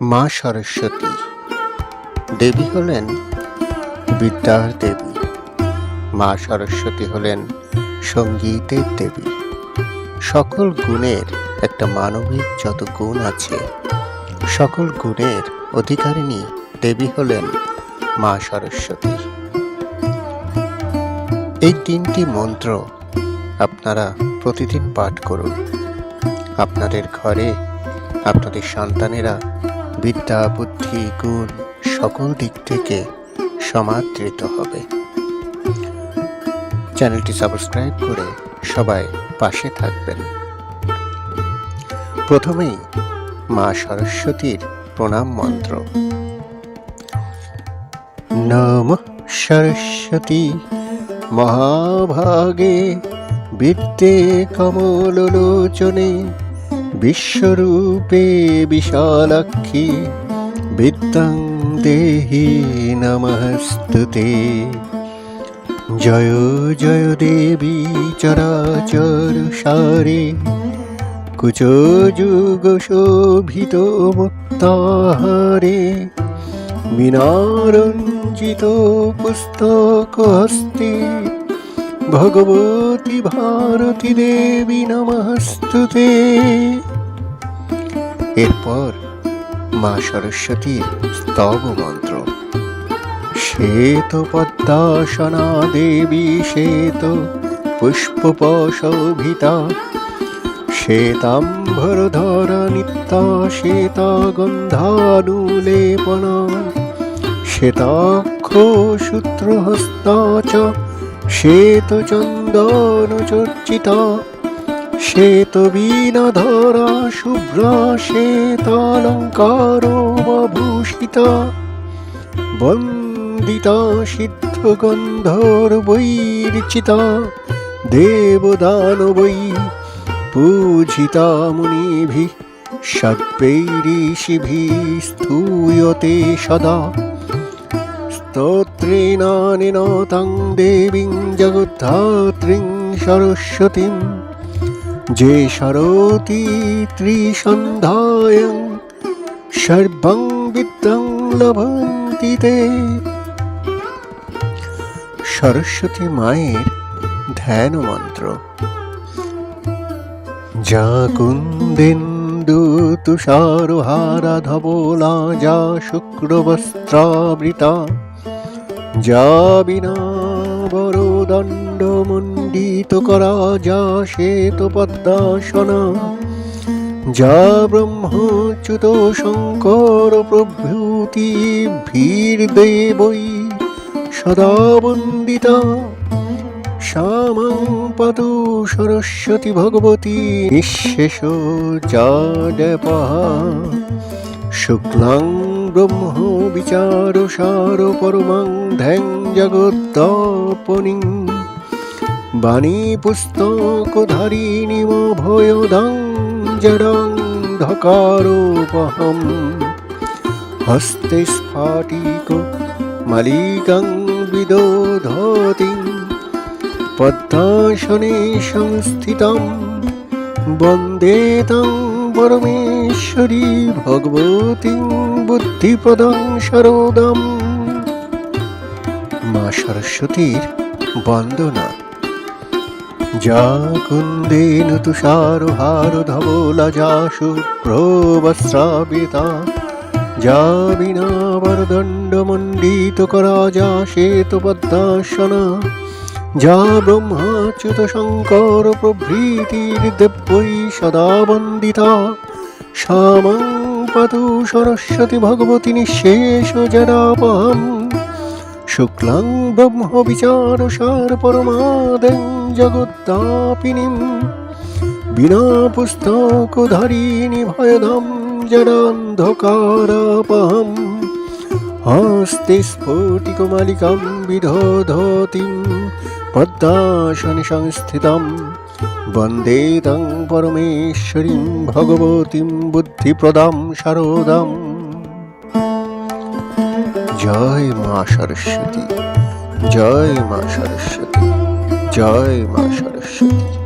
মা সরস্বতী। দেবী হলেন বিদ্যার দেবী। মা সরস্বতী হলেন সঙ্গীতের দেবী। সকল গুণের একটা মানবিক যত গুণ আছে, সকল গুণের অধিকারিণী দেবী হলেন মা সরস্বতী। এই তিনটি মন্ত্র আপনারা প্রতিদিন পাঠ করুন। আপনাদের ঘরে আপনাদের সন্তানেরা বিদ্যা, বুদ্ধি, গুণ সকল দিক থেকে সমাদৃত হবে। চ্যানেলটি সাবস্ক্রাইব করে সবাই পাশে থাকবেন। প্রথমেই মা সরস্বতীর প্রণাম মন্ত্র। নম সরস্বতী, মহাভাগে বিদ্যে কমলোচনে বিশ্বরূপে বিশালাক্ষী বিদ্যাং দেহি নমস্তুতে। জয় জয় দেবী চরাচর সারে, কুচ যুগ শোভিত মুক্তাহারে বিনারঞ্জিত পুস্তক হস্তে ভগবতী ভারতী দেবী, নমস্তুতে। এরপর মা সরস্বতীর স্তব মন্ত্র। শ্বেত পদ্মাসনা দেবী শ্বেত পুষ্পশোভিতা শ্বেতাম্বরধরা নিত্যা শ্বেতা গন্ধানুলেপনা শ্বেতাক্ষ সূত্রহস্তা চ শ্বেত চন্দন চর্চিত, শ্বেত বিনধর শুভ্র শ্বেতালঙ্কার ভূষিত, বন্দিত সিদ্ধ গন্ধর্বৈর্চিত দেবদানবৈ পূজিতা মুনিভিঃ সর্বৈরিষিভিস্তুয়তে সদা। স্তোত্রেণানেন তং দেবীং জগদ্ধাত্রীং সরস্বতীং যে সরতি ত্রিসন্ধ্যায়ং সর্বং বিদ্যাং লভন্তি তে। সরস্বতী মায়ের ধ্যান মন্ত্র যা কুন্দেন্দু ধবলা যা শুক্রবস্ত্রাবৃতা। যা বিনা বরদণ্ড মণ্ডিত করা যা শ্বেত পদ্মাসনা যা ব্রহ্মচ্যুত শঙ্কর প্রভৃতি ভীর দেবই সদা বন্দিতা। শ্যামাং পাতু সরস্বতী ভগবতী নিঃশেষ জাডপহা। শুক্লাং ব্রহ্ম বিচার সার পরমাং ধ্যাং জগত্তাপনিং বাণী পুস্তক ধারিণীম ভয়দাং জডাং ধকারোপহম হস্তে স্ফাটিক মালিকাং বিদোধতিং পদ্মাসনে সংস্থিতম বন্দে পরমেশ্বরী ভগবতী বুদ্ধিপ্রদং সরোদম। মা সরস্বতীর বন্দনা। যা কুন্দেন তুষার হার ধবলা যা শুভ্রবস্ত্রাবিতা যা বিনা বরদণ্ড মণ্ডিত করা যা শ্বেত পদ্মাসনা যা ব্রহ্মাচ্যুত শঙ্কর প্রভৃতির দেব্যই সদা বন্দিতা। শ্যামাং পাতু সরস্বতী ভগবতী নিঃশেষ জরাপহম শুক্লাং ব্রহ্ম বিচার সার পরমাদেং জগত্তাপিনীম বিনা পুস্তক ধারিণী ভয়দাম জডান্ধকারাপহম হস্তে স্ফটিকমালিকাं বিধোধতিं পদ্মাসনে সংস্থিত বন্দে তং পরমেশ্বরীं ভগবতীं বুদ্ধিপ্রদাं শারদাম জয় মা সরস্বতী জয় মা সরস্বতী জয় মা সরস্বতী